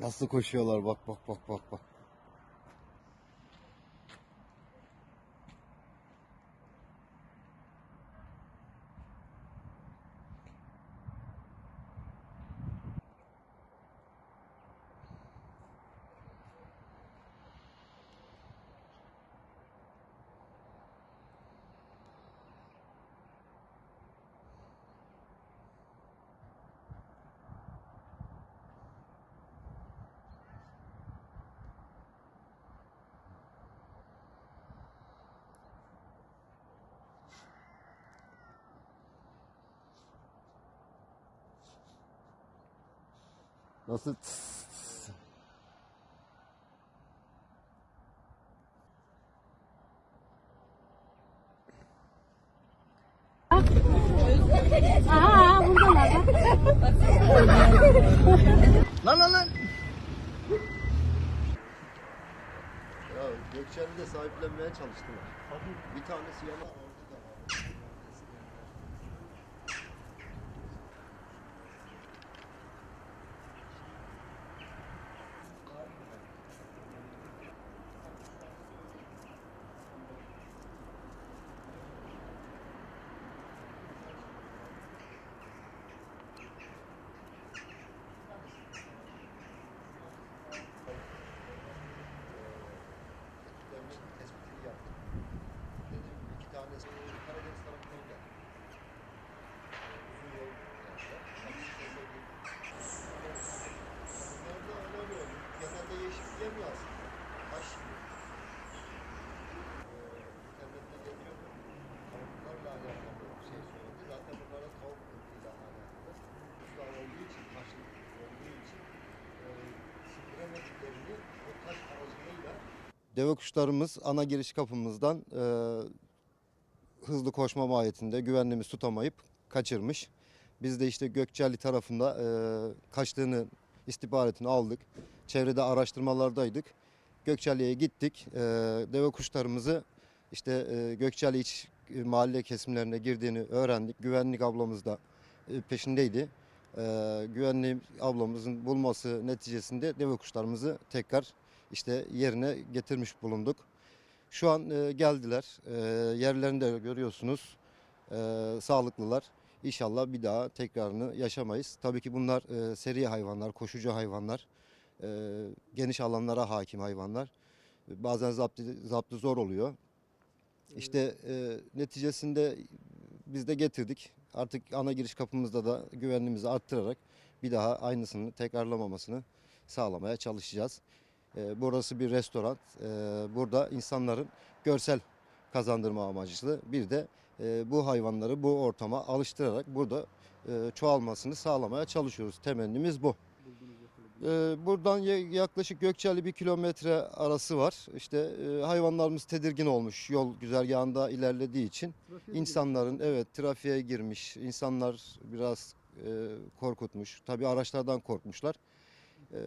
Nasıl koşuyorlar bak bak bak bak bak. Nasıl tıs tıs. Aha buradalar bak. Lan lan lan. Ya Gökçen'i de sahiplenmeye çalıştılar. Bir tanesi yana Deve kuşlarımız ana giriş kapımızdan e, hızlı koşma mahiyetinde güvenliğimiz tutamayıp kaçırmış. Biz de işte Gökçeli tarafında e, kaçtığını istihbaratını aldık. Çevrede araştırmalardaydık. Gökçeli'ye gittik. E, deve kuşlarımızı işte e, Gökçeli iç e, mahalle kesimlerine girdiğini öğrendik. Güvenlik ablamız da e, peşindeydi. E, güvenlik ablamızın bulması neticesinde deve kuşlarımızı tekrar işte yerine getirmiş bulunduk. Şu an e, geldiler. E, yerlerini de görüyorsunuz. E, sağlıklılar. İnşallah bir daha tekrarını yaşamayız. Tabii ki bunlar e, seri hayvanlar, koşucu hayvanlar. E, geniş alanlara hakim hayvanlar. Bazen zaptı, zaptı zor oluyor. İşte e, neticesinde biz de getirdik. Artık ana giriş kapımızda da güvenliğimizi arttırarak bir daha aynısını tekrarlamamasını sağlamaya çalışacağız. E, burası bir restoran. E, burada insanların görsel kazandırma amaçlı bir de e, bu hayvanları bu ortama alıştırarak burada e, çoğalmasını sağlamaya çalışıyoruz. Temennimiz bu. E, buradan ya- yaklaşık Gökçeli bir kilometre arası var. İşte e, hayvanlarımız tedirgin olmuş yol güzergahında ilerlediği için. İnsanların evet trafiğe girmiş, insanlar biraz e, korkutmuş. Tabii araçlardan korkmuşlar. E,